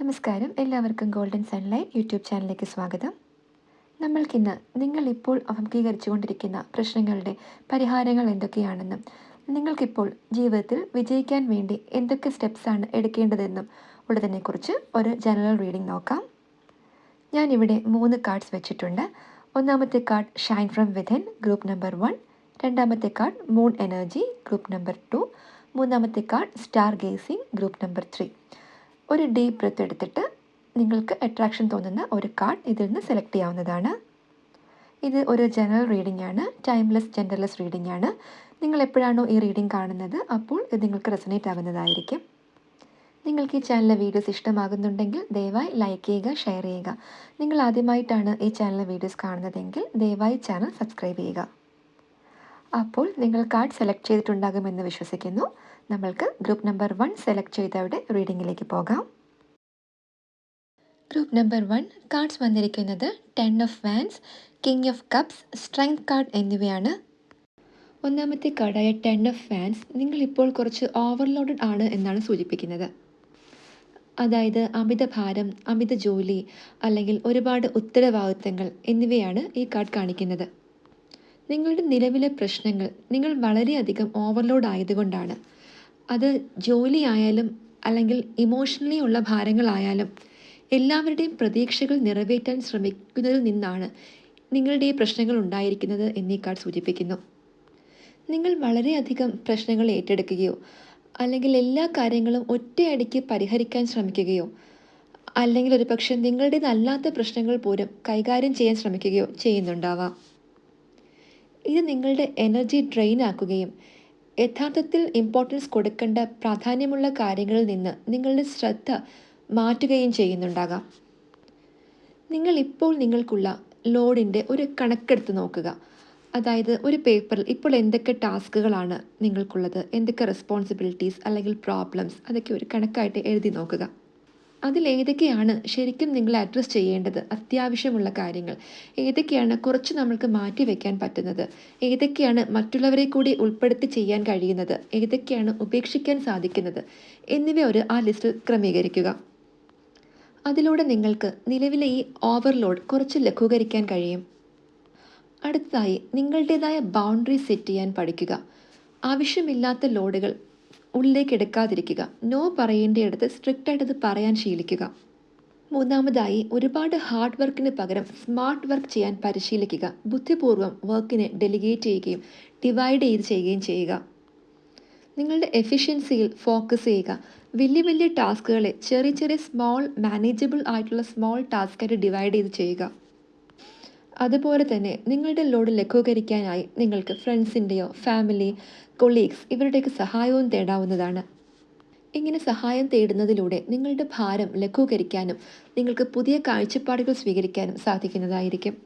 നമസ്കാരം. എല്ലാവർക്കും golden sunlight YouTube ചാനലിലേക്ക് സ്വാഗതം. നമ്മൾക്കിന്ന് നിങ്ങൾ ഇപ്പോൾ അഭിമുഖീകരിച്ചുകൊണ്ടിരിക്കുന്ന പ്രശ്നങ്ങളുടെ പരിഹാരങ്ങൾ എന്തൊക്കെയാണെന്നും നിങ്ങൾക്കിപ്പോൾ ജീവിതത്തിൽ വിജയിക്കാൻ വേണ്ടി എന്തൊക്കെ സ്റ്റെപ്സാണ് എടുക്കേണ്ടതെന്നും ഉള്ളതിനെക്കുറിച്ച് ഒരു ജനറൽ റീഡിംഗ് നോക്കാം. ഞാനിവിടെ മൂന്ന് കാർഡ്സ് വെച്ചിട്ടുണ്ട്. ഒന്നാമത്തെ card shine from within group number one രണ്ടാമത്തെ card moon energy group number two മൂന്നാമത്തെ card star gazing group number three ഒരു ഡീപ്പ് ബ്രത്ത് എടുത്തിട്ട് നിങ്ങൾക്ക് അട്രാക്ഷൻ തോന്നുന്ന ഒരു കാർഡ് ഇതിൽ നിന്ന് സെലക്ട് ചെയ്യാവുന്നതാണ്. ഇത് ഒരു ജനറൽ റീഡിംഗ് ആണ്. ടൈംലെസ് ജെൻഡർലെസ് റീഡിംഗ് ആണ്. നിങ്ങൾ എപ്പോഴാണോ ഈ റീഡിംഗ് കാണുന്നത് അപ്പോൾ ഇത് നിങ്ങൾക്ക് റെസനേറ്റ് ആകുന്നതായിരിക്കും. നിങ്ങൾക്ക് ഈ ചാനലിലെ വീഡിയോസ് ഇഷ്ടമാകുന്നുണ്ടെങ്കിൽ ദയവായി ലൈക്ക് ചെയ്യുക ഷെയർ ചെയ്യുക. നിങ്ങൾ ആദ്യമായിട്ടാണ് ഈ ചാനലിലെ വീഡിയോസ് കാണുന്നതെങ്കിൽ ദയവായി ചാനൽ സബ്സ്ക്രൈബ് ചെയ്യുക. അപ്പോൾ നിങ്ങൾ കാർഡ് സെലക്ട് ചെയ്തിട്ടുണ്ടാകുമെന്ന് വിശ്വസിക്കുന്നു. നമ്മൾക്ക് ഗ്രൂപ്പ് നമ്പർ വൺ സെലക്ട് ചെയ്തവരുടെ റീഡിങ്ങിലേക്ക് പോകാം. ഗ്രൂപ്പ് നമ്പർ വൺ കാർഡ്സ് വന്നിരിക്കുന്നത് ten of wands king of cups strength card എന്നിവയാണ്. ഒന്നാമത്തെ കാർഡായ ടെൻ ഓഫ് ഫാൻസ് നിങ്ങളിപ്പോൾ കുറച്ച് ഓവർലോഡഡ് ആണ് എന്നാണ് സൂചിപ്പിക്കുന്നത്. അതായത് അമിത ഭാരം അമിത ജോലി അല്ലെങ്കിൽ ഒരുപാട് ഉത്തരവാദിത്തങ്ങൾ എന്നിവയാണ് ഈ കാർഡ് കാണിക്കുന്നത്. നിങ്ങളുടെ നിലവിലെ പ്രശ്നങ്ങൾ നിങ്ങൾ വളരെയധികം ഓവർലോഡ് ആയതുകൊണ്ടാണ്. അത് ജോലിയായാലും അല്ലെങ്കിൽ ഇമോഷണലി ഉള്ള ഭാരങ്ങളായാലും എല്ലാവരുടെയും പ്രതീക്ഷകൾ നിറവേറ്റാൻ ശ്രമിക്കുന്നതിൽ നിന്നാണ് നിങ്ങളുടെ ഈ പ്രശ്നങ്ങൾ ഉണ്ടായിരിക്കുന്നത് എന്നീ കാർഡ് സൂചിപ്പിക്കുന്നു. നിങ്ങൾ വളരെയധികം പ്രശ്നങ്ങൾ ഏറ്റെടുക്കുകയോ അല്ലെങ്കിൽ എല്ലാ കാര്യങ്ങളും ഒറ്റയടിക്ക് പരിഹരിക്കാൻ ശ്രമിക്കുകയോ അല്ലെങ്കിൽ ഒരു പക്ഷേ നിങ്ങളുടേതല്ലാത്ത പ്രശ്നങ്ങൾ പോലും കൈകാര്യം ചെയ്യാൻ ശ്രമിക്കുകയോ ചെയ്യുന്നുണ്ടാവാം. ഇത് നിങ്ങളുടെ എനർജി ഡ്രെയിൻ ആക്കുകയും യഥാർത്ഥത്തിൽ ഇമ്പോർട്ടൻസ് കൊടുക്കേണ്ട പ്രാധാന്യമുള്ള കാര്യങ്ങളിൽ നിന്ന് നിങ്ങളുടെ ശ്രദ്ധ മാറ്റുകയും ചെയ്യുന്നുണ്ടാകാം. നിങ്ങൾ ഇപ്പോൾ നിങ്ങൾക്കുള്ള ലോഡിന്റെ ഒരു കണക്കെടുത്ത് നോക്കുക. അതായത് ഒരു പേപ്പറിൽ ഇപ്പോൾ എന്തൊക്കെ ടാസ്കുകളാണ് നിങ്ങൾക്കുള്ളത്? എന്തൊക്കെ റെസ്പോൺസിബിലിറ്റീസ് അല്ലെങ്കിൽ പ്രോബ്ലംസ് അതൊക്കെ ഒരു കണക്കായിട്ട് എഴുതി നോക്കുക. അതിലേതൊക്കെയാണ് ശരിക്കും നിങ്ങൾ അഡ്രസ്സ് ചെയ്യേണ്ടത്? അത്യാവശ്യമുള്ള കാര്യങ്ങൾ. ഏതൊക്കെയാണ് കുറച്ച് നമ്മൾക്ക് മാറ്റി വയ്ക്കാൻ പറ്റുന്നത്? ഏതൊക്കെയാണ് മറ്റുള്ളവരെ കൂടി ഉൾപ്പെടുത്തി ചെയ്യാൻ കഴിയുന്നത്? ഏതൊക്കെയാണ് ഉപേക്ഷിക്കാൻ സാധിക്കുന്നത്? എന്നിവ ഒരു ആ ലിസ്റ്റിൽ ക്രമീകരിക്കുക. അതിലൂടെ നിങ്ങൾക്ക് നിലവിലെ ഈ ഓവർലോഡ് കുറച്ച് ലഘൂകരിക്കാൻ കഴിയും. അടുത്തതായി നിങ്ങളുടേതായ ബൗണ്ടറി സെറ്റ് ചെയ്യാൻ പഠിക്കുക. ആവശ്യമില്ലാത്ത ലോഡുകൾ ഉള്ളിലേക്ക് എടുക്കാതിരിക്കുക. നോ പറയേണ്ടയിടത്ത് സ്ട്രിക്റ്റായിട്ടത് പറയാൻ ശീലിക്കുക. മൂന്നാമതായി ഒരുപാട് ഹാർഡ് വർക്കിന് പകരം സ്മാർട്ട് വർക്ക് ചെയ്യാൻ പരിശീലിക്കുക. ബുദ്ധിപൂർവം വർക്കിനെ ഡെലിഗേറ്റ് ചെയ്യുകയും ഡിവൈഡ് ചെയ്ത് ചെയ്യുകയും ചെയ്യുക. നിങ്ങളുടെ എഫിഷ്യൻസിയിൽ ഫോക്കസ് ചെയ്യുക. വലിയ വലിയ ടാസ്കുകളെ ചെറിയ ചെറിയ സ്മോൾ മാനേജബിൾ ആയിട്ടുള്ള സ്മോൾ ടാസ്കായിട്ട് ഡിവൈഡ് ചെയ്ത് ചെയ്യുക. അതുപോലെ തന്നെ നിങ്ങളുടെ ലോഡ് ലഘൂകരിക്കാനായി നിങ്ങൾക്ക് ഫ്രണ്ട്സിന്റെയോ ഫാമിലി കൊളീഗ്സ് ഇവരുടെയൊക്കെ സഹായവും തേടാവുന്നതാണ്. ഇങ്ങനെ സഹായം തേടുന്നതിലൂടെ നിങ്ങളുടെ ഭാരം ലഘൂകരിക്കാനും നിങ്ങൾക്ക് പുതിയ കാഴ്ചപ്പാടുകൾ സ്വീകരിക്കാനും സാധിക്കുന്നതായിരിക്കും.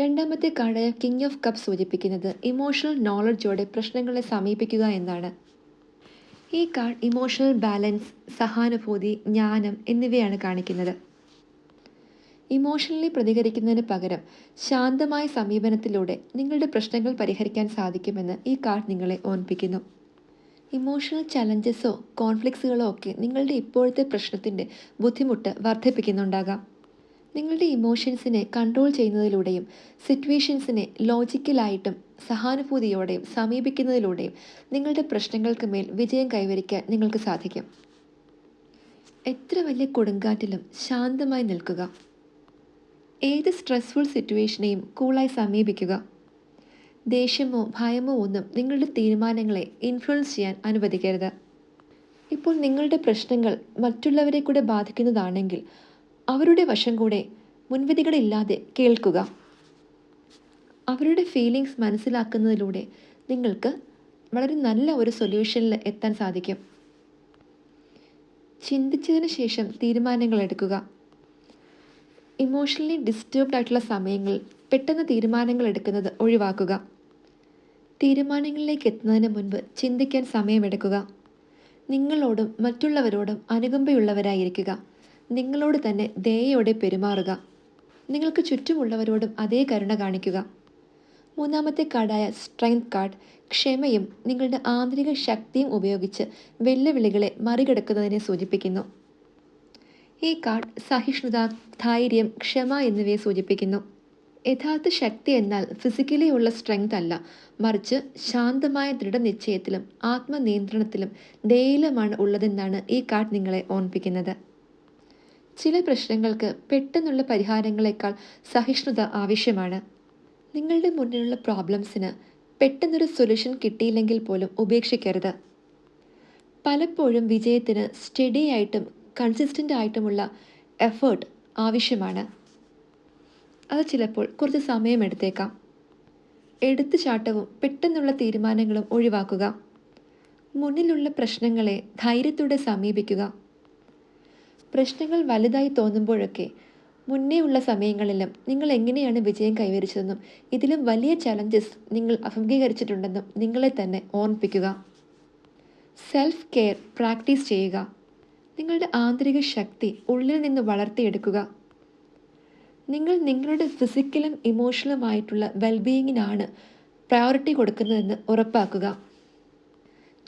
രണ്ടാമത്തെ കാർഡായ കിങ് ഓഫ് കപ്പ് സൂചിപ്പിക്കുന്നത് ഇമോഷണൽ നോളജോടെ പ്രശ്നങ്ങളെ സമീപിക്കുക എന്നാണ്. ഈ കാർഡ് ഇമോഷണൽ ബാലൻസ് സഹാനുഭൂതി ജ്ഞാനം എന്നിവയാണ് കാണിക്കുന്നത്. ഇമോഷണലി പ്രതികരിക്കുന്നതിന് പകരം ശാന്തമായ സമീപനത്തിലൂടെ നിങ്ങളുടെ പ്രശ്നങ്ങൾ പരിഹരിക്കാൻ സാധിക്കുമെന്ന് ഈ കാർഡ് നിങ്ങളെ ഓർമ്മിപ്പിക്കുന്നു. ഇമോഷണൽ ചലഞ്ചസോ കോൺഫ്ലിക്സുകളോ ഒക്കെ നിങ്ങളുടെ ഇപ്പോഴത്തെ പ്രശ്നത്തിന്റെ ബുദ്ധിമുട്ട് വർദ്ധിപ്പിക്കുന്നുണ്ടാകാം. നിങ്ങളുടെ ഇമോഷൻസിനെ കൺട്രോൾ ചെയ്യുന്നതിലൂടെയും സിറ്റുവേഷൻസിനെ ലോജിക്കലായിട്ടും സഹാനുഭൂതിയോടെയും സമീപിക്കുന്നതിലൂടെയും നിങ്ങളുടെ പ്രശ്നങ്ങൾക്ക് മേൽ വിജയം കൈവരിക്കാൻ നിങ്ങൾക്ക് സാധിക്കും. എത്ര വലിയ കൊടുങ്കാറ്റിലും ശാന്തമായി നിൽക്കുക. ഏത് സ്ട്രെസ്ഫുൾ സിറ്റുവേഷനെയും കൂളായി സമീപിക്കുക. ദേഷ്യമോ ഭയമോ ഒന്നും നിങ്ങളുടെ തീരുമാനങ്ങളെ ഇൻഫ്ലുവൻസ് ചെയ്യാൻ അനുവദിക്കരുത്. ഇപ്പോൾ നിങ്ങളുടെ പ്രശ്നങ്ങൾ മറ്റുള്ളവരെ കൂടെ ബാധിക്കുന്നതാണെങ്കിൽ അവരുടെ വശം കൂടെ മുൻവിധികളില്ലാതെ കേൾക്കുക. അവരുടെ ഫീലിങ്സ് മനസ്സിലാക്കുന്നതിലൂടെ നിങ്ങൾക്ക് വളരെ നല്ല ഒരു സൊല്യൂഷനിൽ എത്താൻ സാധിക്കും. ചിന്തിച്ചതിന് ശേഷം തീരുമാനങ്ങൾ എടുക്കുക. ഇമോഷണലി ഡിസ്റ്റർബ്ഡ് ആയിട്ടുള്ള സമയങ്ങളിൽ പെട്ടെന്ന് തീരുമാനങ്ങൾ എടുക്കുന്നത് ഒഴിവാക്കുക. തീരുമാനങ്ങളിലേക്ക് എത്തുന്നതിന് മുൻപ് ചിന്തിക്കാൻ സമയമെടുക്കുക. നിങ്ങളോടും മറ്റുള്ളവരോടും അനുകമ്പയുള്ളവരായിരിക്കുക. നിങ്ങളോട് തന്നെ ദയയോടെ പെരുമാറുക. നിങ്ങൾക്ക് ചുറ്റുമുള്ളവരോടും അതേ കരുണ കാണിക്കുക. മൂന്നാമത്തെ കാർഡായ സ്ട്രെങ്ത് കാർഡ് ക്ഷമയും നിങ്ങളുടെ ആന്തരിക ശക്തിയും ഉപയോഗിച്ച് വെല്ലുവിളികളെ മറികടക്കുന്നതിനെ സൂചിപ്പിക്കുന്നു. ഈ കാർഡ് സഹിഷ്ണുത ധൈര്യം ക്ഷമ എന്നിവയെ സൂചിപ്പിക്കുന്നു. യഥാർത്ഥ ശക്തി എന്നാൽ ഫിസിക്കലി ഉള്ള സ്ട്രെങ്ത് അല്ല. മറിച്ച് ശാന്തമായ ദൃഢനിശ്ചയത്തിലും ആത്മനിയന്ത്രണത്തിലും ധൈര്യമാണ് ഉള്ളതെന്നാണ് ഈ കാർഡ് നിങ്ങളെ ഓർമ്മിപ്പിക്കുന്നത്. ചില പ്രശ്നങ്ങൾക്ക് പെട്ടെന്നുള്ള പരിഹാരങ്ങളെക്കാൾ സഹിഷ്ണുത ആവശ്യമാണ്. നിങ്ങളുടെ മുന്നിലുള്ള പ്രോബ്ലംസിന് പെട്ടെന്നൊരു സൊല്യൂഷൻ കിട്ടിയില്ലെങ്കിൽ പോലും ഉപേക്ഷിക്കരുത്. പലപ്പോഴും വിജയത്തിന് സ്റ്റഡി ആയിട്ടും കൺസിസ്റ്റന്റ് ആയിട്ടുമുള്ള എഫേർട്ട് ആവശ്യമാണ്. അത് ചിലപ്പോൾ കുറച്ച് സമയമെടുത്തേക്കാം എടുത്തുചാട്ടവും പെട്ടെന്നുള്ള തീരുമാനങ്ങളും ഒഴിവാക്കുക. മുന്നിലുള്ള പ്രശ്നങ്ങളെ ധൈര്യത്തോടെ സമീപിക്കുക. പ്രശ്നങ്ങൾ വലുതായി തോന്നുമ്പോഴൊക്കെ മുന്നേ ഉള്ള സമയങ്ങളിലും നിങ്ങൾ എങ്ങനെയാണ് വിജയം കൈവരിച്ചതെന്നും ഇതിലും വലിയ ചലഞ്ചസ് നിങ്ങൾ അഭിമുഖീകരിച്ചിട്ടുണ്ടെന്നും നിങ്ങളെ തന്നെ ഓർമ്മിപ്പിക്കുക. സെൽഫ് കെയർ പ്രാക്ടീസ് ചെയ്യുക. നിങ്ങളുടെ ആന്തരിക ശക്തി ഉള്ളിൽ നിന്ന് വളർത്തിയെടുക്കുക. നിങ്ങൾ നിങ്ങളുടെ ഫിസിക്കലും ഇമോഷണലുമായിട്ടുള്ള വെൽബീയിങ്ങിനാണ് പ്രയോറിറ്റി കൊടുക്കുന്നതെന്ന് ഉറപ്പാക്കുക.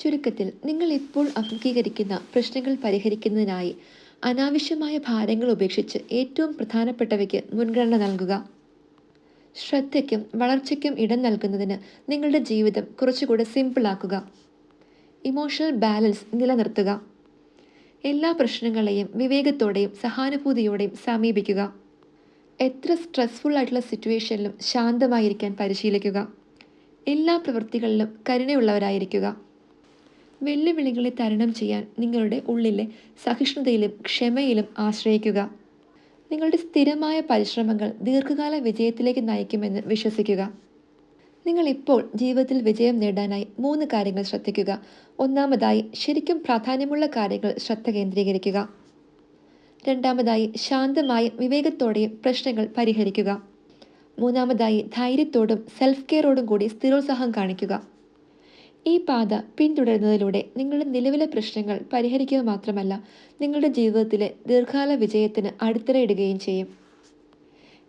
ചുരുക്കത്തിൽ നിങ്ങൾ ഇപ്പോൾ അഭിമുഖീകരിക്കുന്ന പ്രശ്നങ്ങൾ പരിഹരിക്കുന്നതിനായി അനാവശ്യമായ ഭാരങ്ങൾ ഉപേക്ഷിച്ച് ഏറ്റവും പ്രധാനപ്പെട്ടവയ്ക്ക് മുൻഗണന നൽകുക. ശ്രദ്ധയ്ക്കും വളർച്ചയ്ക്കും ഇടം നൽകുന്നതിന് നിങ്ങളുടെ ജീവിതം കുറച്ചുകൂടെ സിമ്പിളാക്കുക ഇമോഷണൽ ബാലൻസ് നിലനിർത്തുക. എല്ലാ പ്രശ്നങ്ങളെയും വിവേകത്തോടെയും സഹാനുഭൂതിയോടെയും സമീപിക്കുക. എത്ര സ്ട്രെസ്ഫുൾ ആയിട്ടുള്ള സിറ്റുവേഷനിലും ശാന്തമായിരിക്കാൻ പരിശീലിക്കുക. എല്ലാ പ്രവൃത്തികളിലും കരുണയുള്ളവരായിരിക്കുക. വെല്ലുവിളികളെ തരണം ചെയ്യാൻ നിങ്ങളുടെ ഉള്ളിലെ സഹിഷ്ണുതയിലും ക്ഷമയിലും ആശ്രയിക്കുക. നിങ്ങളുടെ സ്ഥിരമായ പരിശ്രമങ്ങൾ ദീർഘകാല വിജയത്തിലേക്ക് നയിക്കുമെന്ന് വിശ്വസിക്കുക. നിങ്ങൾ ഇപ്പോൾ ജീവിതത്തിൽ വിജയം നേടാനായി മൂന്ന് കാര്യങ്ങൾ ശ്രദ്ധിക്കുക. ഒന്നാമതായി ശരിക്കും പ്രാധാന്യമുള്ള കാര്യങ്ങൾ ശ്രദ്ധ കേന്ദ്രീകരിക്കുക. രണ്ടാമതായി ശാന്തമായും വിവേകത്തോടെയും പ്രശ്നങ്ങൾ പരിഹരിക്കുക. മൂന്നാമതായി ധൈര്യത്തോടും സെൽഫ് കെയറോടും കൂടി സ്ഥിരോത്സാഹം കാണിക്കുക. ഈ പാത പിന്തുടരുന്നതിലൂടെ നിങ്ങളുടെ നിലവിലെ പ്രശ്നങ്ങൾ പരിഹരിക്കുക മാത്രമല്ല നിങ്ങളുടെ ജീവിതത്തിലെ ദീർഘകാല വിജയത്തിന് അടിത്തറയിടുകയും ചെയ്യും.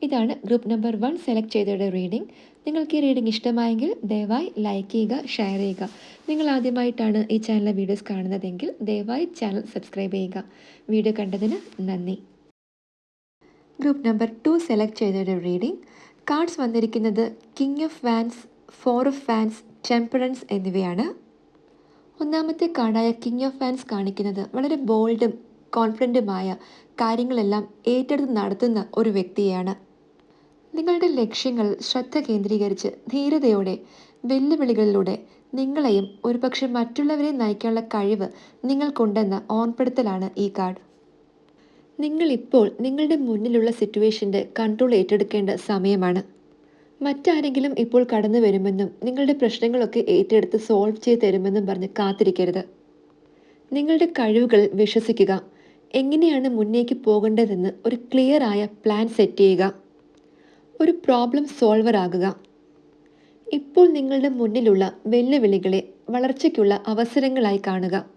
ഇതാണ് ഗ്രൂപ്പ് നമ്പർ വൺ സെലക്ട് ചെയ്തയുടെ റീഡിംഗ്. നിങ്ങൾക്ക് ഈ റീഡിംഗ് ഇഷ്ടമായെങ്കിൽ ദയവായി ലൈക്ക് ചെയ്യുക ഷെയർ ചെയ്യുക. നിങ്ങൾ ആദ്യമായിട്ടാണ് ഈ ചാനലിലെ വീഡിയോസ് കാണുന്നതെങ്കിൽ ദയവായി ചാനൽ സബ്സ്ക്രൈബ് ചെയ്യുക. വീഡിയോ കണ്ടതിന് നന്ദി. ഗ്രൂപ്പ് നമ്പർ ടു സെലക്ട് ചെയ്തയുടെ റീഡിംഗ് കാർഡ്സ് വന്നിരിക്കുന്നത് king of wands four of fans temperance എന്നിവയാണ്. ഒന്നാമത്തെ കാർഡായ കിങ് ഓഫ് ഫാൻസ് കാണിക്കുന്നത് വളരെ ബോൾഡും കോൺഫിഡന്റുമായ കാര്യങ്ങളെല്ലാം ഏറ്റെടുത്ത് നടത്തുന്ന ഒരു വ്യക്തിയാണ് നിങ്ങളുടെ ലക്ഷ്യങ്ങൾ ശ്രദ്ധ കേന്ദ്രീകരിച്ച് ധീരതയോടെ വെല്ലുവിളികളിലൂടെ നിങ്ങളെയും ഒരുപക്ഷെ മറ്റുള്ളവരെ നയിക്കാനുള്ള കഴിവ് നിങ്ങൾക്കുണ്ടെന്ന ഓർമ്മപ്പെടുത്തലാണ് ഈ കാർഡ്. നിങ്ങളിപ്പോൾ നിങ്ങളുടെ മുന്നിലുള്ള സിറ്റുവേഷന്റെ കൺട്രോൾ ഏറ്റെടുക്കേണ്ട സമയമാണ്. മറ്റാരെങ്കിലും ഇപ്പോൾ കടന്നു വരുമെന്നും നിങ്ങളുടെ പ്രശ്നങ്ങളൊക്കെ ഏറ്റെടുത്ത് സോൾവ് ചെയ്ത് തരുമെന്നും പറഞ്ഞ് കാത്തിരിക്കരുത്. നിങ്ങളുടെ കഴിവുകൾ വിശ്വസിക്കുക. എങ്ങനെയാണ് മുന്നേക്ക് പോകേണ്ടതെന്ന് ഒരു ക്ലിയർ ആയ പ്ലാൻ സെറ്റ് ചെയ്യുക. ഒരു പ്രോബ്ലം സോൾവർ ആകുക. ഇപ്പോൾ നിങ്ങളുടെ മുന്നിലുള്ള വെല്ലുവിളികളെ വളർച്ചയ്ക്കുള്ള അവസരങ്ങളായി കാണുക.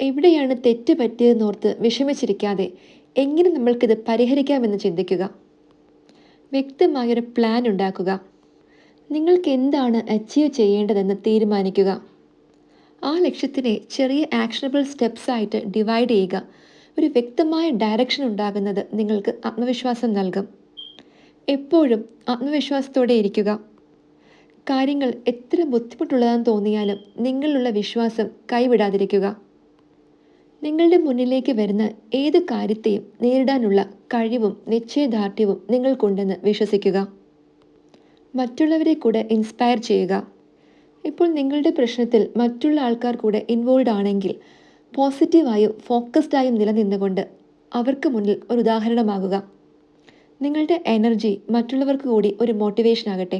എവിടെയാണ് തെറ്റ് പറ്റിയതെന്നോർത്ത് വിഷമിച്ചിരിക്കാതെ എങ്ങനെ നമ്മൾക്കിത് പരിഹരിക്കാമെന്ന് ചിന്തിക്കുക. വ്യക്തമായൊരു പ്ലാൻ ഉണ്ടാക്കുക. നിങ്ങൾക്ക് എന്താണ് അച്ചീവ് ചെയ്യേണ്ടതെന്ന് തീരുമാനിക്കുക. ആ ലക്ഷ്യത്തിനെ ചെറിയ ആക്ഷനബിൾ സ്റ്റെപ്സ് ആയിട്ട് ഡിവൈഡ് ചെയ്യുക. ഒരു വ്യക്തമായ ഡയറക്ഷൻ ഉണ്ടാകുന്നത് നിങ്ങൾക്ക് ആത്മവിശ്വാസം നൽകും. എപ്പോഴും ആത്മവിശ്വാസത്തോടെ ഇരിക്കുക. കാര്യങ്ങൾ എത്ര ബുദ്ധിമുട്ടുള്ളതാന്ന് തോന്നിയാലും നിങ്ങളിലുള്ള വിശ്വാസം കൈവിടാതിരിക്കുക. നിങ്ങളുടെ മുന്നിലേക്ക് വരുന്ന ഏത് കാര്യത്തെയും നേരിടാനുള്ള കഴിവും നിശ്ചയദാർഢ്യവും നിങ്ങൾക്കുണ്ടെന്ന് വിശ്വസിക്കുക. മറ്റുള്ളവരെ കൂടെ ഇൻസ്പയർ ചെയ്യുക. ഇപ്പോൾ നിങ്ങളുടെ പ്രശ്നത്തിൽ മറ്റുള്ള ആൾക്കാർ കൂടെ ഇൻവോൾവ് ആണെങ്കിൽ പോസിറ്റീവായും ഫോക്കസ്ഡായും നിലനിന്നുകൊണ്ട് അവർക്ക് മുന്നിൽ ഒരു ഉദാഹരണമാകുക. നിങ്ങളുടെ എനർജി മറ്റുള്ളവർക്ക് കൂടി ഒരു മോട്ടിവേഷൻ ആകട്ടെ.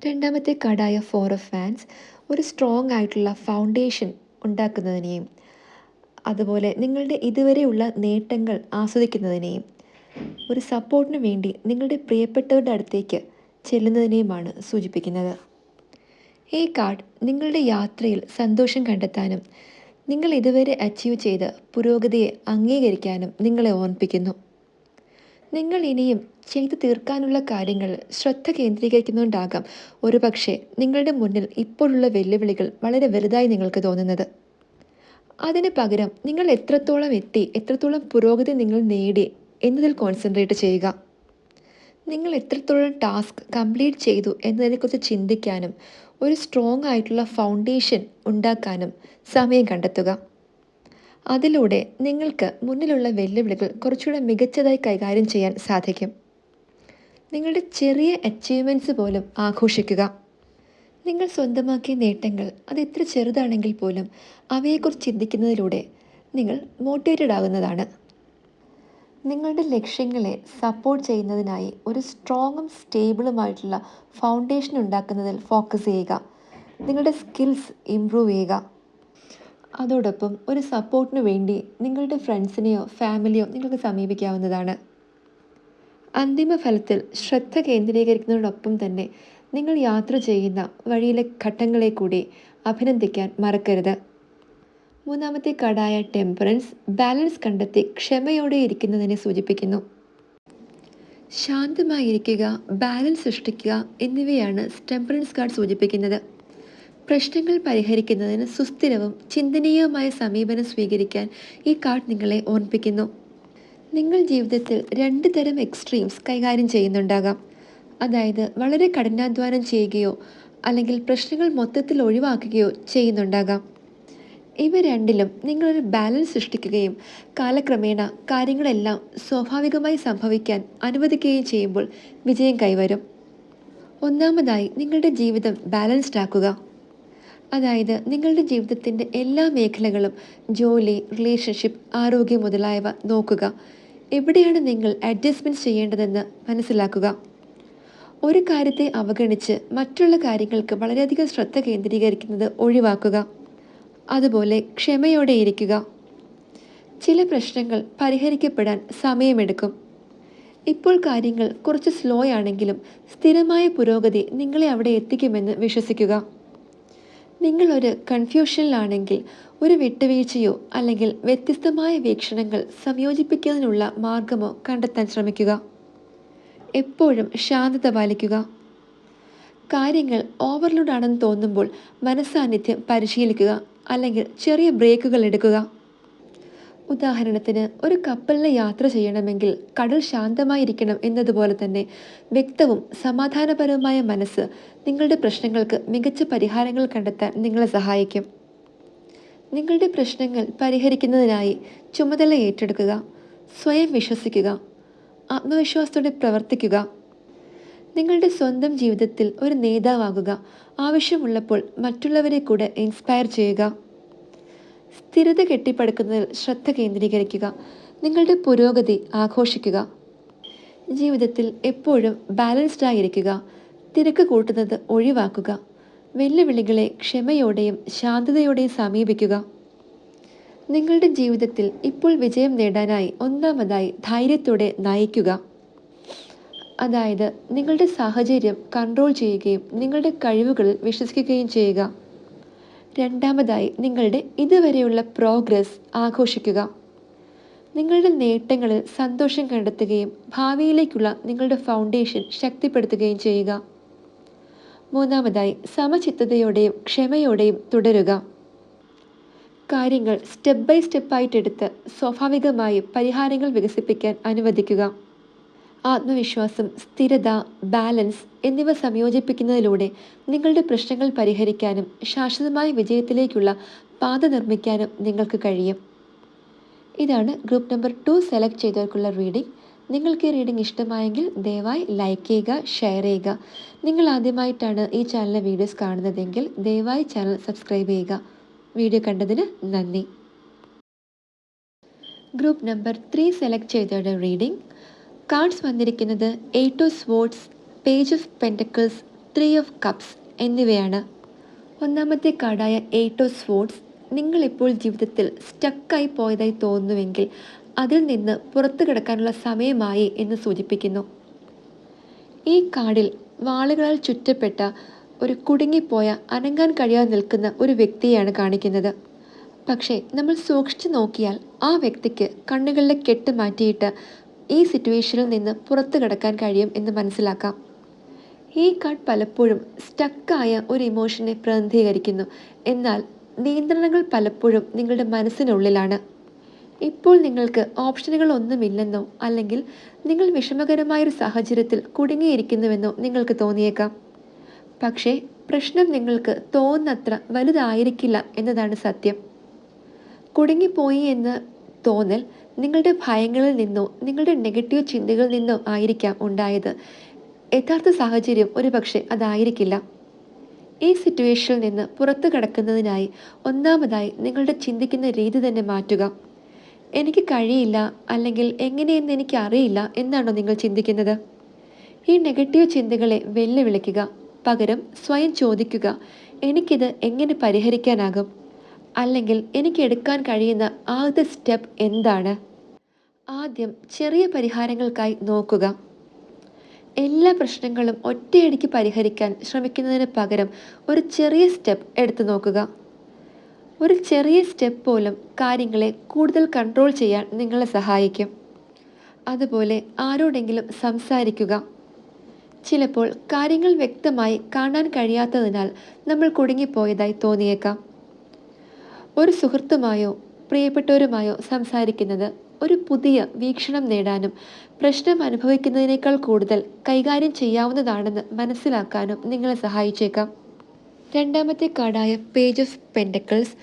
രണ്ടാമത്തെ കാർഡായ ഫോർ ഓഫ് ഫാൻസ് ഒരു സ്ട്രോങ് ആയിട്ടുള്ള ഫൗണ്ടേഷൻ ഉണ്ടാക്കുന്നതിനെയും അതുപോലെ നിങ്ങളുടെ ഇതുവരെയുള്ള നേട്ടങ്ങൾ ആസ്വദിക്കുന്നതിനെയും ഒരു സപ്പോർട്ടിന് വേണ്ടി നിങ്ങളുടെ പ്രിയപ്പെട്ടവരുടെ അടുത്തേക്ക് ചെല്ലുന്നതിനെയുമാണ് സൂചിപ്പിക്കുന്നത്. ഈ കാർഡ് നിങ്ങളുടെ യാത്രയിൽ സന്തോഷം കണ്ടെത്താനും നിങ്ങൾ ഇതുവരെ അച്ചീവ് ചെയ്ത പുരോഗതിയെ അംഗീകരിക്കാനും നിങ്ങളെ ഓർമ്മിപ്പിക്കുന്നു. നിങ്ങൾ ഇനിയും ചെയ്തു തീർക്കാനുള്ള കാര്യങ്ങൾ ശ്രദ്ധ കേന്ദ്രീകരിക്കുന്നുണ്ടാകാം ഒരുപക്ഷെ നിങ്ങളുടെ മുന്നിൽ ഇപ്പോഴുള്ള വെല്ലുവിളികൾ വളരെ വലുതായി നിങ്ങൾക്ക് തോന്നുന്നത്. അതിന് പകരം നിങ്ങൾ എത്രത്തോളം എത്തി എത്രത്തോളം പുരോഗതി നിങ്ങൾ നേടി എന്നതിൽ കോൺസെൻട്രേറ്റ് ചെയ്യുക. നിങ്ങൾ എത്രത്തോളം ടാസ്ക് കംപ്ലീറ്റ് ചെയ്തു എന്നതിനെക്കുറിച്ച് ചിന്തിക്കാനും ഒരു സ്ട്രോങ് ആയിട്ടുള്ള ഫൗണ്ടേഷൻ ഉണ്ടാക്കാനും സമയം കണ്ടെത്തുക. അതിലൂടെ നിങ്ങൾക്ക് മുന്നിലുള്ള വെല്ലുവിളികൾ കുറച്ചുകൂടെ മികച്ചതായി കൈകാര്യം ചെയ്യാൻ സാധിക്കും. നിങ്ങളുടെ ചെറിയ അച്ചീവ്മെന്റ്സ് പോലും ആഘോഷിക്കുക. നിങ്ങൾ സ്വന്തമാക്കിയ നേട്ടങ്ങൾ അത് എത്ര ചെറുതാണെങ്കിൽ പോലും അവയെക്കുറിച്ച് ചിന്തിക്കുന്നതിലൂടെ നിങ്ങൾ മോട്ടിവേറ്റഡ് ആകുന്നതാണ്. നിങ്ങളുടെ ലക്ഷ്യങ്ങളെ സപ്പോർട്ട് ചെയ്യുന്നതിനായി ഒരു സ്ട്രോങ്ങും സ്റ്റേബിളുമായിട്ടുള്ള ഫൗണ്ടേഷൻ ഉണ്ടാക്കുന്നതിൽ ഫോക്കസ് ചെയ്യുക. നിങ്ങളുടെ സ്കിൽസ് ഇംപ്രൂവ് ചെയ്യുക. അതോടൊപ്പം ഒരു സപ്പോർട്ടിന് വേണ്ടി നിങ്ങളുടെ ഫ്രണ്ട്സിനെയോ ഫാമിലിയോ നിങ്ങൾക്ക് സമീപിക്കാവുന്നതാണ്. അന്തിമ ഫലത്തിൽ ശ്രദ്ധ കേന്ദ്രീകരിക്കുന്നതോടൊപ്പം തന്നെ നിങ്ങൾ യാത്ര ചെയ്യുന്ന വഴിയിലെ ഘട്ടങ്ങളെ കൂടി അഭിനന്ദിക്കാൻ മറക്കരുത്. മൂന്നാമത്തെ കടായ ടെമ്പറൻസ് ബാലൻസ് കണ്ടെത്തി ക്ഷമയോടെ ഇരിക്കുന്നതിനെ സൂചിപ്പിക്കുന്നു. ശാന്തമായിരിക്കുക ബാലൻസ് സൃഷ്ടിക്കുക എന്നിവയാണ് ടെമ്പറൻസ് കാർഡ് സൂചിപ്പിക്കുന്നത്. പ്രശ്നങ്ങൾ പരിഹരിക്കുന്നതിന് സുസ്ഥിരവും ചിന്തനീയവുമായ സമീപനം സ്വീകരിക്കാൻ ഈ കാർഡ് നിങ്ങളെ ഓർമ്മിപ്പിക്കുന്നു. നിങ്ങൾ ജീവിതത്തിൽ രണ്ട് തരം എക്സ്ട്രീംസ് കൈകാര്യം ചെയ്യുന്നുണ്ടാകാം. അതായത് വളരെ കഠിനാധ്വാനം ചെയ്യുകയോ അല്ലെങ്കിൽ പ്രശ്നങ്ങൾ മൊത്തത്തിൽ ഒഴിവാക്കുകയോ ചെയ്യുന്നുണ്ടാകാം. ഇവ രണ്ടിലും നിങ്ങളൊരു ബാലൻസ് സൃഷ്ടിക്കുകയും കാലക്രമേണ കാര്യങ്ങളെല്ലാം സ്വാഭാവികമായി സംഭവിക്കാൻ അനുവദിക്കുകയും ചെയ്യുമ്പോൾ വിജയം കൈവരും. ഒന്നാമതായി നിങ്ങളുടെ ജീവിതം ബാലൻസ്ഡ് ആക്കുക. അതായത് നിങ്ങളുടെ ജീവിതത്തിന്റെ എല്ലാ മേഖലകളും ജോലി റിലേഷൻഷിപ്പ് ആരോഗ്യം മുതലായവ നോക്കുക. എവിടെയാണ് നിങ്ങൾ അഡ്ജസ്റ്റ്മെന്റ് ചെയ്യേണ്ടതെന്ന് മനസ്സിലാക്കുക. ഒരു കാര്യത്തെ അവഗണിച്ച് മറ്റുള്ള കാര്യങ്ങൾക്ക് വളരെയധികം ശ്രദ്ധ കേന്ദ്രീകരിക്കുന്നത് ഒഴിവാക്കുക. അതുപോലെ ക്ഷമയോടെ ഇരിക്കുക. ചില പ്രശ്നങ്ങൾ പരിഹരിക്കപ്പെടാൻ സമയമെടുക്കും. ഇപ്പോൾ കാര്യങ്ങൾ കുറച്ച് സ്ലോ ആണെങ്കിലും സ്ഥിരമായ പുരോഗതി നിങ്ങളെ അവിടെ എത്തിക്കുമെന്ന് വിശ്വസിക്കുക. നിങ്ങളൊരു കൺഫ്യൂഷനിലാണെങ്കിൽ ഒരു വിട്ടുവീഴ്ചയോ അല്ലെങ്കിൽ വ്യത്യസ്തമായ വീക്ഷണങ്ങൾ സംയോജിപ്പിക്കുന്നതിനുള്ള മാർഗമോ കണ്ടെത്താൻ ശ്രമിക്കുക. എപ്പോഴും ശാന്തത പാലിക്കുക. കാര്യങ്ങൾ ഓവർലോഡ് ആണെന്ന് തോന്നുമ്പോൾ മനസ്സാന്നിധ്യം പരിശീലിക്കുക അല്ലെങ്കിൽ ചെറിയ ബ്രേക്കുകൾ എടുക്കുക. ഉദാഹരണത്തിന് ഒരു കപ്പലിന് യാത്ര ചെയ്യണമെങ്കിൽ കടൽ ശാന്തമായിരിക്കണം എന്നതുപോലെ തന്നെ വ്യക്തവും സമാധാനപരവുമായ മനസ്സ് നിങ്ങളുടെ പ്രശ്നങ്ങൾക്ക് മികച്ച പരിഹാരങ്ങൾ കണ്ടെത്താൻ നിങ്ങളെ സഹായിക്കും. നിങ്ങളുടെ പ്രശ്നങ്ങൾ പരിഹരിക്കുന്നതിനായി ചുമതല ഏറ്റെടുക്കുക സ്വയം വിശ്വസിക്കുക ആത്മവിശ്വാസത്തോടെ പ്രവർത്തിക്കുക. നിങ്ങളുടെ സ്വന്തം ജീവിതത്തിൽ ഒരു നേതാവാകുക ആവശ്യമുള്ളപ്പോൾ മറ്റുള്ളവരെ കൂടെ ഇൻസ്പയർ ചെയ്യുക. സ്ഥിരത കെട്ടിപ്പടുക്കുന്നതിൽ ശ്രദ്ധ കേന്ദ്രീകരിക്കുക. നിങ്ങളുടെ പുരോഗതി ആഘോഷിക്കുക. ജീവിതത്തിൽ എപ്പോഴും ബാലൻസ്ഡ് ആയിരിക്കുക. തിരക്ക് കൂട്ടുന്നത് ഒഴിവാക്കുക. വെല്ലുവിളികളെ ക്ഷമയോടെയും ശാന്തതയോടെയും സമീപിക്കുക. നിങ്ങളുടെ ജീവിതത്തിൽ ഇപ്പോൾ വിജയം നേടാനായി ഒന്നാമതായി ധൈര്യത്തോടെ നയിക്കുക. അതായത് നിങ്ങളുടെ സാഹചര്യം കൺട്രോൾ ചെയ്യുകയും നിങ്ങളുടെ കഴിവുകളിൽ വിശ്വസിക്കുകയും ചെയ്യുക. രണ്ടാമതായി നിങ്ങളുടെ ഇതുവരെയുള്ള പ്രോഗ്രസ് ആഘോഷിക്കുക. നിങ്ങളുടെ നേട്ടങ്ങളിൽ സന്തോഷം കണ്ടെത്തുകയും ഭാവിയിലേക്കുള്ള നിങ്ങളുടെ ഫൗണ്ടേഷൻ ശക്തിപ്പെടുത്തുകയും ചെയ്യുക. മൂന്നാമതായി സമചിത്തതയോടെയും ക്ഷമയോടെയും തുടരുക. കാര്യങ്ങൾ സ്റ്റെപ്പ് ബൈ സ്റ്റെപ്പായിട്ടെടുത്ത് സ്വാഭാവികമായി പരിഹാരങ്ങൾ വികസിപ്പിക്കാൻ അനുവദിക്കുക. ആത്മവിശ്വാസം സ്ഥിരത ബാലൻസ് എന്നിവ സംയോജിപ്പിക്കുന്നതിലൂടെ നിങ്ങളുടെ പ്രശ്നങ്ങൾ പരിഹരിക്കാനും ശാശ്വതമായ വിജയത്തിലേക്കുള്ള പാത നിർമ്മിക്കാനും നിങ്ങൾക്ക് കഴിയും. ഇതാണ് ഗ്രൂപ്പ് നമ്പർ ടു സെലക്ട് ചെയ്തവർക്കുള്ള റീഡിംഗ്. നിങ്ങൾക്ക് ഈ റീഡിംഗ് ഇഷ്ടമായെങ്കിൽ ദയവായി ലൈക്ക് ചെയ്യുക ഷെയർ ചെയ്യുക. നിങ്ങൾ ആദ്യമായിട്ടാണ് ഈ ചാനലിലെ വീഡിയോസ് കാണുന്നതെങ്കിൽ ദയവായി ചാനൽ സബ്സ്ക്രൈബ് ചെയ്യുക. വീഡിയോ കണ്ടതിന് നന്ദി. ഗ്രൂപ്പ് നമ്പർ ത്രീ സെലക്ട് ചെയ്തവരുടെ റീഡിംഗ്. കാർഡ്സ് വന്നിരിക്കുന്നത് eight of swords page of pentacles three of cups എന്നിവയാണ്. ഒന്നാമത്തെ കാർഡായ എയ്റ്റ് ഓഫ് സ്വോർഡ്സ് നിങ്ങളിപ്പോൾ ജീവിതത്തിൽ സ്റ്റക്കായി പോയതായി തോന്നുന്നുവെങ്കിൽ അതിൽ നിന്ന് പുറത്തു കിടക്കാനുള്ള സമയമായി എന്ന് സൂചിപ്പിക്കുന്നു. ഈ കാർഡിൽ വാളുകളാൽ ചുറ്റപ്പെട്ട ഒരു കുടുങ്ങിപ്പോയ അനങ്ങാൻ കഴിയാതെ നിൽക്കുന്ന ഒരു വ്യക്തിയാണ് കാണിക്കുന്നത്. പക്ഷേ നമ്മൾ സൂക്ഷിച്ചു നോക്കിയാൽ ആ വ്യക്തിക്ക് കണ്ണുകളിലെ കെട്ട് മാറ്റിയിട്ട് ഈ സിറ്റുവേഷനിൽ നിന്ന് പുറത്തു കടക്കാൻ കഴിയും എന്ന് മനസ്സിലാക്കാം. ഈ കാർഡ് പലപ്പോഴും സ്റ്റക്കായ ഒരു ഇമോഷനെ പ്രതിനിധീകരിക്കുന്നു. എന്നാൽ നിയന്ത്രണങ്ങൾ പലപ്പോഴും നിങ്ങളുടെ മനസ്സിനുള്ളിലാണ്. ഇപ്പോൾ നിങ്ങൾക്ക് ഓപ്ഷനുകൾ ഒന്നുമില്ലെന്നോ അല്ലെങ്കിൽ നിങ്ങൾ വിഷമകരമായൊരു സാഹചര്യത്തിൽ കുടുങ്ങിയിരിക്കുന്നുവെന്നോ നിങ്ങൾക്ക് തോന്നിയേക്കാം. പക്ഷേ പ്രശ്നം നിങ്ങൾക്ക് തോന്നുന്നത്ര വലുതായിരിക്കില്ല എന്നതാണ് സത്യം. കുടുങ്ങിപ്പോയി എന്ന് തോന്നൽ നിങ്ങളുടെ ഭയങ്ങളിൽ നിന്നോ നിങ്ങളുടെ നെഗറ്റീവ് ചിന്തകളിൽ നിന്നോ ആയിരിക്കാം ഉണ്ടായത്. യഥാർത്ഥ സാഹചര്യം ഒരു പക്ഷേ അതായിരിക്കില്ല. ഈ സിറ്റുവേഷനിൽ നിന്ന് പുറത്തു കടക്കുന്നതിനായി ഒന്നാമതായി നിങ്ങളുടെ ചിന്തിക്കുന്ന രീതി തന്നെ മാറ്റുക. എനിക്ക് കഴിയില്ല അല്ലെങ്കിൽ എങ്ങനെയെന്ന് എനിക്ക് അറിയില്ല എന്നാണോ നിങ്ങൾ ചിന്തിക്കുന്നത്? ഈ നെഗറ്റീവ് ചിന്തകളെ വെല്ലുവിളിക്കുക. പകരം സ്വയം ചോദിക്കുക. എനിക്കിത് എങ്ങനെ പരിഹരിക്കാനാകും? അല്ലെങ്കിൽ എനിക്ക് എടുക്കാൻ കഴിയുന്ന ആദ്യ സ്റ്റെപ്പ് എന്താണ്? ആദ്യം ചെറിയ പരിഹാരങ്ങൾക്കായി നോക്കുക. എല്ലാ പ്രശ്നങ്ങളും ഒറ്റയടിക്ക് പരിഹരിക്കാൻ ശ്രമിക്കുന്നതിന് പകരം ഒരു ചെറിയ സ്റ്റെപ്പ് എടുത്തു നോക്കുക. ഒരു ചെറിയ സ്റ്റെപ്പ് പോലും കാര്യങ്ങളെ കൂടുതൽ കൺട്രോൾ ചെയ്യാൻ നിങ്ങളെ സഹായിക്കും. അതുപോലെ ആരോടെങ്കിലും സംസാരിക്കുക. ചിലപ്പോൾ കാര്യങ്ങൾ വ്യക്തമായി കാണാൻ കഴിയാത്തതിനാൽ നമ്മൾ കുടുങ്ങിപ്പോയതായി തോന്നിയേക്കാം. ഒരു സുഹൃത്തുമായോ പ്രിയപ്പെട്ടവരുമായോ സംസാരിക്കുന്നത് ഒരു പുതിയ വീക്ഷണം നേടാനും പ്രശ്നം അനുഭവിക്കുന്നതിനേക്കാൾ കൂടുതൽ കൈകാര്യം ചെയ്യാവുന്നതാണെന്ന് മനസ്സിലാക്കാനും നിങ്ങളെ സഹായിച്ചേക്കാം. രണ്ടാമത്തെ കാർഡായ പേജ് ഓഫ് പെൻഡക്കിൾസ്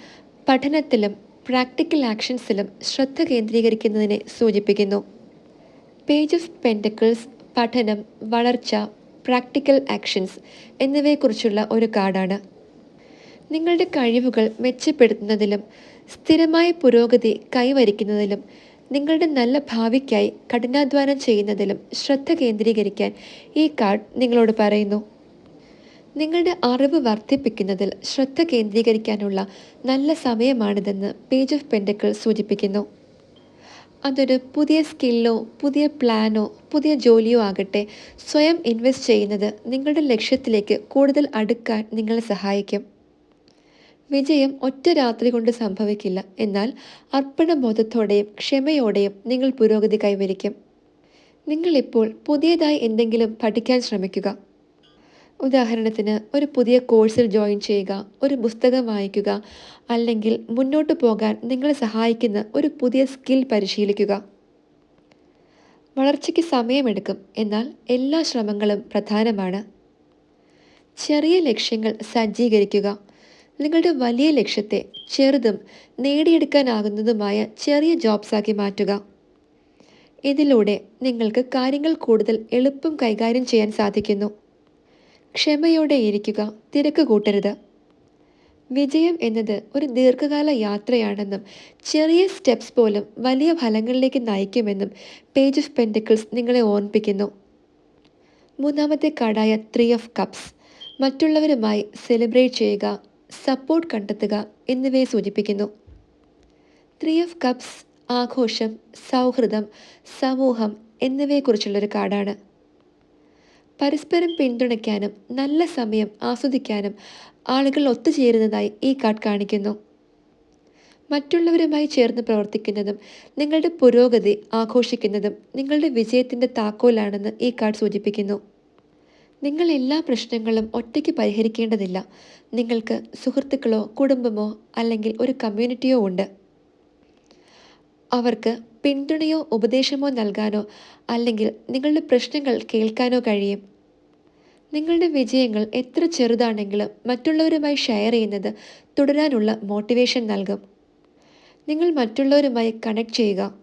പഠനത്തിലും പ്രാക്ടിക്കൽ ആക്ഷൻസിലും ശ്രദ്ധ കേന്ദ്രീകരിക്കുന്നതിനെ സൂചിപ്പിക്കുന്നു. പേജ് ഓഫ് പെൻഡക്കിൾസ് പഠനം വളർച്ച പ്രാക്ടിക്കൽ ആക്ഷൻസ് എന്നിവയെക്കുറിച്ചുള്ള ഒരു കാർഡാണ്. നിങ്ങളുടെ കഴിവുകൾ മെച്ചപ്പെടുത്തുന്നതിലും സ്ഥിരമായ പുരോഗതി കൈവരിക്കുന്നതിലും നിങ്ങളുടെ നല്ല ഭാവിക്കായി കഠിനാധ്വാനം ചെയ്യുന്നതിലും ശ്രദ്ധ കേന്ദ്രീകരിക്കാൻ ഈ കാർഡ് നിങ്ങളോട് പറയുന്നു. നിങ്ങളുടെ അറിവ് വർദ്ധിപ്പിക്കുന്നതിൽ ശ്രദ്ധ കേന്ദ്രീകരിക്കാനുള്ള നല്ല സമയമാണിതെന്ന് പേജ് ഓഫ് പെൻഡക്കിൾ സൂചിപ്പിക്കുന്നു. അതൊരു പുതിയ സ്കില്ലോ പുതിയ പ്ലാനോ പുതിയ ജോലിയോ ആകട്ടെ സ്വയം ഇൻവെസ്റ്റ് ചെയ്യുന്നത് നിങ്ങളുടെ ലക്ഷ്യത്തിലേക്ക് കൂടുതൽ അടുക്കാൻ നിങ്ങളെ സഹായിക്കും. വിജയം ഒറ്റ രാത്രി കൊണ്ട് സംഭവിക്കില്ല. എന്നാൽ അർപ്പണബോധത്തോടെയും ക്ഷമയോടെയും നിങ്ങൾ പുരോഗതി കൈവരിക്കും. നിങ്ങളിപ്പോൾ പുതിയതായി എന്തെങ്കിലും പഠിക്കാൻ ശ്രമിക്കുക. ഉദാഹരണത്തിന് ഒരു പുതിയ കോഴ്സിൽ ജോയിൻ ചെയ്യുക ഒരു പുസ്തകം വായിക്കുക അല്ലെങ്കിൽ മുന്നോട്ട് പോകാൻ നിങ്ങളെ സഹായിക്കുന്ന ഒരു പുതിയ സ്കിൽ പരിശീലിക്കുക. വളർച്ചയ്ക്ക് സമയമെടുക്കും എന്നാൽ എല്ലാ ശ്രമങ്ങളും പ്രധാനമാണ്. ചെറിയ ലക്ഷ്യങ്ങൾ സജ്ജീകരിക്കുക. നിങ്ങളുടെ വലിയ ലക്ഷ്യത്തെ ചെറുതും നേടിയെടുക്കാനാകുന്നതുമായ ചെറിയ ജോബ്സാക്കി മാറ്റുക. ഇതിലൂടെ നിങ്ങൾക്ക് കാര്യങ്ങൾ കൂടുതൽ എളുപ്പം കൈകാര്യം ചെയ്യാൻ സാധിക്കുന്നു. ക്ഷമയോടെ ഇരിക്കുക തിരക്ക് കൂട്ടരുത്. വിജയം എന്നത് ഒരു ദീർഘകാല യാത്രയാണെന്നും ചെറിയ സ്റ്റെപ്സ് പോലും വലിയ ഫലങ്ങളിലേക്ക് നയിക്കുമെന്നും പേജ് ഓഫ് പെന്റിക്കിൾസ് നിങ്ങളെ ഓർമ്മിപ്പിക്കുന്നു. മൂന്നാമത്തെ കാർഡായ ത്രീ ഓഫ് കപ്സ്. മറ്റുള്ളവരുമായി സെലിബ്രേറ്റ് ചെയ്യുക സപ്പോർട്ട് കണ്ടെത്തുക എന്നിവയെ സൂചിപ്പിക്കുന്നു. ത്രീ ഓഫ് കപ്സ് ആഘോഷം സൗഹൃദം സമൂഹം എന്നിവയെക്കുറിച്ചുള്ളൊരു കാർഡാണ്. പരസ്പരം പിന്തുണയ്ക്കാനും നല്ല സമയം ആസ്വദിക്കാനും ആളുകൾ ഒത്തുചേരുന്നതായി ഈ കാർഡ് കാണിക്കുന്നു. മറ്റുള്ളവരുമായി ചേർന്ന് പ്രവർത്തിക്കുന്നതും നിങ്ങളുടെ പുരോഗതി ആഘോഷിക്കുന്നതും നിങ്ങളുടെ വിജയത്തിന്റെ താക്കോലാണെന്ന് ഈ കാർഡ് സൂചിപ്പിക്കുന്നു. നിങ്ങൾ എല്ലാ പ്രശ്നങ്ങളും ഒറ്റയ്ക്ക് പരിഹരിക്കേണ്ടതില്ല. നിങ്ങൾക്ക് സുഹൃത്തുക്കളോ കുടുംബമോ അല്ലെങ്കിൽ ഒരു കമ്മ്യൂണിറ്റിയോ ഉണ്ട്. അവർക്ക് പിന്തുണയോ ഉപദേശമോ നൽകാനോ അല്ലെങ്കിൽ നിങ്ങളുടെ പ്രശ്നങ്ങൾ കേൾക്കാനോ കഴിയും. നിങ്ങളുടെ വിജയങ്ങൾ എത്ര ചെറുതാണെങ്കിലും മറ്റുള്ളവരുമായി ഷെയർ ചെയ്യുന്നത് തുടരാനുള്ള മോട്ടിവേഷൻ നൽകും. നിങ്ങൾ മറ്റുള്ളവരുമായി കണക്ട് ചെയ്യുക.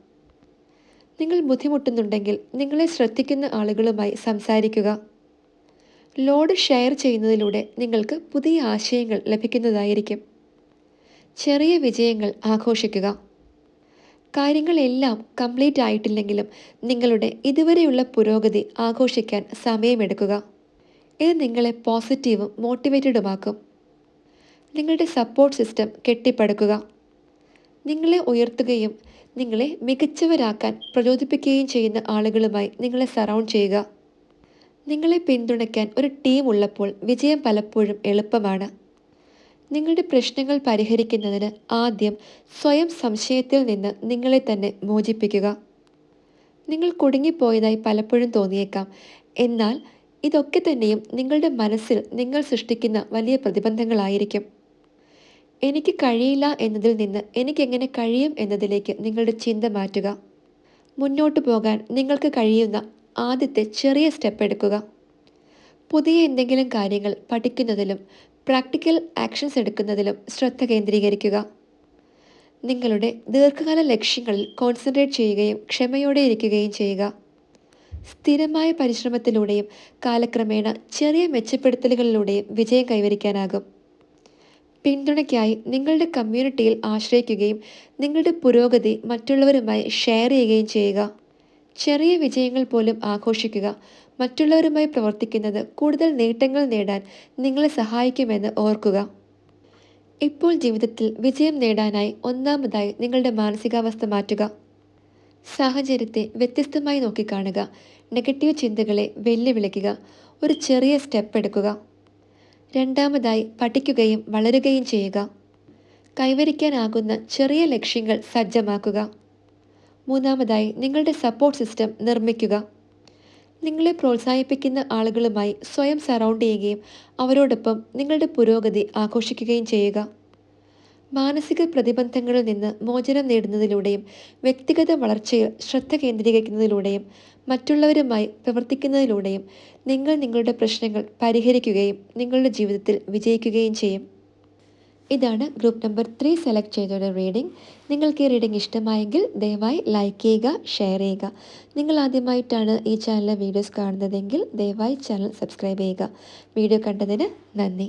നിങ്ങൾ ബുദ്ധിമുട്ടുന്നുണ്ടെങ്കിൽ നിങ്ങളെ ശ്രദ്ധിക്കുന്ന ആളുകളുമായി സംസാരിക്കുക. ലോഡ് ഷെയർ ചെയ്യുന്നതിലൂടെ നിങ്ങൾക്ക് പുതിയ ആശയങ്ങൾ ലഭിക്കുന്നതായിരിക്കും. ചെറിയ വിജയങ്ങൾ ആഘോഷിക്കുക. കാര്യങ്ങളെല്ലാം കംപ്ലീറ്റ് ആയിട്ടില്ലെങ്കിലും നിങ്ങളുടെ ഇതുവരെയുള്ള പുരോഗതി ആഘോഷിക്കാൻ സമയമെടുക്കുക. ഇത് നിങ്ങളെ പോസിറ്റീവും മോട്ടിവേറ്റഡുമാക്കും. നിങ്ങളുടെ സപ്പോർട്ട് സിസ്റ്റം കെട്ടിപ്പടുക്കുക. നിങ്ങളെ ഉയർത്തുകയും നിങ്ങളെ മികച്ചവരാക്കാൻ പ്രചോദിപ്പിക്കുകയും ചെയ്യുന്ന ആളുകളുമായി നിങ്ങളെ സറൗണ്ട് ചെയ്യുക. നിങ്ങളെ പിന്തുണയ്ക്കാൻ ഒരു ടീം ഉള്ളപ്പോൾ വിജയം പലപ്പോഴും എളുപ്പമാണ്. നിങ്ങളുടെ പ്രശ്നങ്ങൾ പരിഹരിക്കുന്നതിന് ആദ്യം സ്വയം സംശയത്തിൽ നിന്ന് നിങ്ങളെ തന്നെ മോചിപ്പിക്കുക. നിങ്ങൾ കുടുങ്ങിപ്പോയതായി പലപ്പോഴും തോന്നിയേക്കാം. എന്നാൽ ഇതൊക്കെ തന്നെയും നിങ്ങളുടെ മനസ്സിൽ നിങ്ങൾ സൃഷ്ടിക്കുന്ന വലിയ പ്രതിബന്ധങ്ങളായിരിക്കും. എനിക്ക് കഴിയില്ല എന്നതിൽ നിന്ന് എനിക്കെങ്ങനെ കഴിയും എന്നതിലേക്ക് നിങ്ങളുടെ ചിന്ത മാറ്റുക. മുന്നോട്ട് പോകാൻ നിങ്ങൾക്ക് കഴിയുന്ന ആദ്യത്തെ ചെറിയ സ്റ്റെപ്പ് എടുക്കുക. പുതിയ എന്തെങ്കിലും കാര്യങ്ങൾ പഠിക്കുന്നതിലും പ്രാക്ടിക്കൽ ആക്ഷൻസ് എടുക്കുന്നതിലും ശ്രദ്ധ കേന്ദ്രീകരിക്കുക. നിങ്ങളുടെ ദീർഘകാല ലക്ഷ്യങ്ങളിൽ കോൺസെൻട്രേറ്റ് ചെയ്യുകയും ക്ഷമയോടെ ഇരിക്കുകയും ചെയ്യുക. സ്ഥിരമായ പരിശ്രമത്തിലൂടെയും കാലക്രമേണ ചെറിയ മെച്ചപ്പെടുത്തലുകളിലൂടെയും വിജയം കൈവരിക്കാനാകും. പിന്തുണയ്ക്കായി നിങ്ങളുടെ കമ്മ്യൂണിറ്റിയിൽ ആശ്രയിക്കുകയും നിങ്ങളുടെ പുരോഗതി മറ്റുള്ളവരുമായി ഷെയർ ചെയ്യുകയും ചെയ്യുക. ചെറിയ വിജയങ്ങൾ പോലും ആഘോഷിക്കുക. മറ്റുള്ളവരുമായി പ്രവർത്തിക്കുന്നത് കൂടുതൽ നേട്ടങ്ങൾ നേടാൻ നിങ്ങളെ സഹായിക്കുമെന്ന് ഓർക്കുക. ഇപ്പോൾ ജീവിതത്തിൽ വിജയം നേടാനായി ഒന്നാമതായി നിങ്ങളുടെ മാനസികാവസ്ഥ മാറ്റുക. സാഹചര്യത്തെ വ്യത്യസ്തമായി നോക്കിക്കാണുക. നെഗറ്റീവ് ചിന്തകളെ വെല്ലുവിളിക്കുക. ഒരു ചെറിയ സ്റ്റെപ്പ് എടുക്കുക. രണ്ടാമതായി പഠിക്കുകയും വളരുകയും ചെയ്യുക. കൈവരിക്കാനാകുന്ന ചെറിയ ലക്ഷ്യങ്ങൾ സജ്ജമാക്കുക. മൂന്നാമതായി നിങ്ങളുടെ സപ്പോർട്ട് സിസ്റ്റം നിർമ്മിക്കുക. നിങ്ങളെ പ്രോത്സാഹിപ്പിക്കുന്ന ആളുകളുമായി സ്വയം സറൗണ്ട് ചെയ്യുകയും അവരോടൊപ്പം നിങ്ങളുടെ പുരോഗതി ആഘോഷിക്കുകയും ചെയ്യുക. മാനസിക പ്രതിബന്ധങ്ങളിൽ നിന്ന് മോചനം നേടുന്നതിലൂടെയും വ്യക്തിഗത വളർച്ചയിൽ ശ്രദ്ധ കേന്ദ്രീകരിക്കുന്നതിലൂടെയും മറ്റുള്ളവരുമായി പ്രവർത്തിക്കുന്നതിലൂടെയും നിങ്ങൾ നിങ്ങളുടെ പ്രശ്നങ്ങൾ പരിഹരിക്കുകയും നിങ്ങളുടെ ജീവിതത്തിൽ വിജയിക്കുകയും ചെയ്യും. ഇതാണ് ഗ്രൂപ്പ് നമ്പർ ത്രീ സെലക്ട് ചെയ്തയുടെ റീഡിംഗ് നിങ്ങൾക്ക് ഈ റീഡിംഗ് ഇഷ്ടമായെങ്കിൽ ദയവായി ലൈക്ക് ചെയ്യുക ഷെയർ ചെയ്യുക. നിങ്ങൾ ആദ്യമായിട്ടാണ് ഈ ചാനലിലെ വീഡിയോസ് കാണുന്നതെങ്കിൽ ദയവായി ചാനൽ സബ്സ്ക്രൈബ് ചെയ്യുക. വീഡിയോ കണ്ടതിന് നന്ദി.